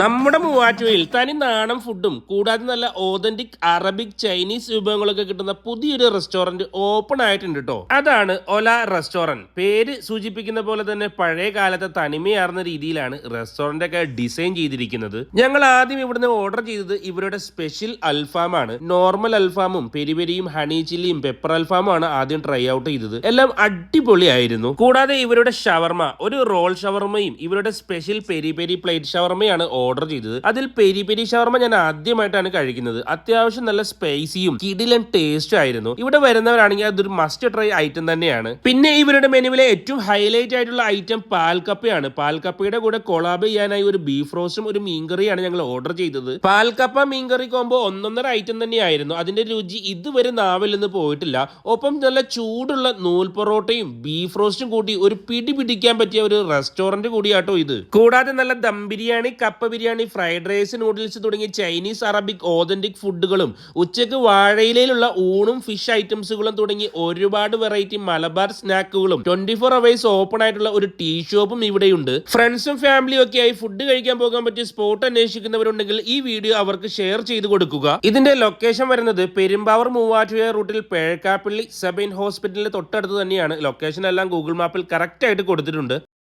നമ്മുടെ മൂവാറ്റുപുഴയിൽ തനി നാടൻ ഫുഡും കൂടാതെ നല്ല ഓതന്റിക് അറബിക് ചൈനീസ് വിഭവങ്ങളൊക്കെ കിട്ടുന്ന പുതിയൊരു റെസ്റ്റോറന്റ് ഓപ്പൺ ആയിട്ടുണ്ട് കേട്ടോ അതാണ് ഒല റെസ്റ്റോറന്റ് പേര് സൂചിപ്പിക്കുന്ന പോലെ തന്നെ പഴയ കാലത്തെ തനിമയാർന്ന രീതിയിലാണ് റെസ്റ്റോറന്റ് ഒക്കെ ഡിസൈൻ ചെയ്തിരിക്കുന്നത്. ഞങ്ങൾ ആദ്യം ഇവിടുന്ന് ഓർഡർ ചെയ്തത് ഇവരുടെ സ്പെഷ്യൽ അൽഫാമാണ് നോർമൽ അൽഫാമും പെരിപെരിയും ഹണി ചില്ലിയും പെപ്പർ അൽഫാമും ആണ് ആദ്യം ട്രൈ ഔട്ട് ചെയ്തത്. എല്ലാം അടിപൊളിയായിരുന്നു. കൂടാതെ ഇവരുടെ ഷവർമ ഒരു റോൾ ഷവർമയും ഇവരുടെ സ്പെഷ്യൽ പെരി പെരി പ്ലേറ്റ് ഷവർമയാണ് ഓർഡർ ചെയ്തത്. അതിൽ പെരി പെരി ഷവർമ ഞാൻ ആദ്യമായിട്ടാണ് കഴിക്കുന്നത്. അത്യാവശ്യം നല്ല സ്പൈസിയും കിടിലൻ ടേസ്റ്റും ആയിരുന്നു. ഇവിടെ വരുന്നവരാണെങ്കിൽ അതൊരു മസ്റ്റ് ട്രൈ ഐറ്റം തന്നെയാണ്. പിന്നെ ഇവരുടെ മെനുവിലെ ഏറ്റവും ഹൈലൈറ്റ് ആയിട്ടുള്ള ഐറ്റം പാൽക്കപ്പയാണ്. പാൽക്കപ്പയുടെ കൂടെ കൊളാബ് ചെയ്യാനായി ഒരു ബീഫ് റോസ്റ്റും ഒരു മീൻകറിയാണ് ഞങ്ങൾ ഓർഡർ ചെയ്തത്. പാൽക്കപ്പ മീൻകറി കോമ്പോ ഒന്നൊന്നര ഐറ്റം തന്നെയായിരുന്നു. അതിന്റെ രുചി ഇതുവരെ നാവിൽ നിന്ന് പോയിട്ടില്ല. ഒപ്പം നല്ല ചൂടുള്ള നൂൽ പൊറോട്ടയും ബീഫ് റോസ്റ്റും കൂട്ടി ഒരു പിടി പിടിക്കാൻ പറ്റിയ ഒരു റെസ്റ്റോറന്റ് കൂടിയാട്ടോ ഇത്. കൂടാതെ നല്ല ദം ബിരിയാണി കപ്പ ബിരിയാണി ഫ്രൈഡ് റൈസ് നൂഡിൽസ് തുടങ്ങിയ ചൈനീസ് അറബിക് ഓതന്റിക് ഫുഡുകളും ഉച്ചയ്ക്ക് വാഴയിലയിലുള്ള ഊണും ഫിഷ് ഐറ്റംസുകളും തുടങ്ങി ഒരുപാട് വെറൈറ്റി മലബാർ സ്നാക്കുകളും ട്വന്റി ഫോർ അവേഴ്സ് ഓപ്പൺ ആയിട്ടുള്ള ഒരു ടീ ഷോപ്പും ഇവിടെയുണ്ട്. ഫ്രണ്ട്സും ഫാമിലിയും ഒക്കെ ആയി ഫുഡ് കഴിക്കാൻ പോകാൻ പറ്റിയ സ്പോട്ട് അന്വേഷിക്കുന്നവരുണ്ടെങ്കിൽ ഈ വീഡിയോ അവർക്ക് ഷെയർ ചെയ്ത് കൊടുക്കുക. ഇതിന്റെ ലൊക്കേഷൻ വരുന്നത് പെരുമ്പാവൂർ മൂവാറ്റുപുഴ റൂട്ടിൽ പേഴക്കാപ്പള്ളി സബൈൻ ഹോസ്പിറ്റലിന്റെ തൊട്ടടുത്ത് തന്നെയാണ്. ലൊക്കേഷൻ എല്ലാം ഗൂഗിൾ മാപ്പിൽ കറക്റ്റ് ആയിട്ട് കൊടുത്തിട്ടുണ്ട്.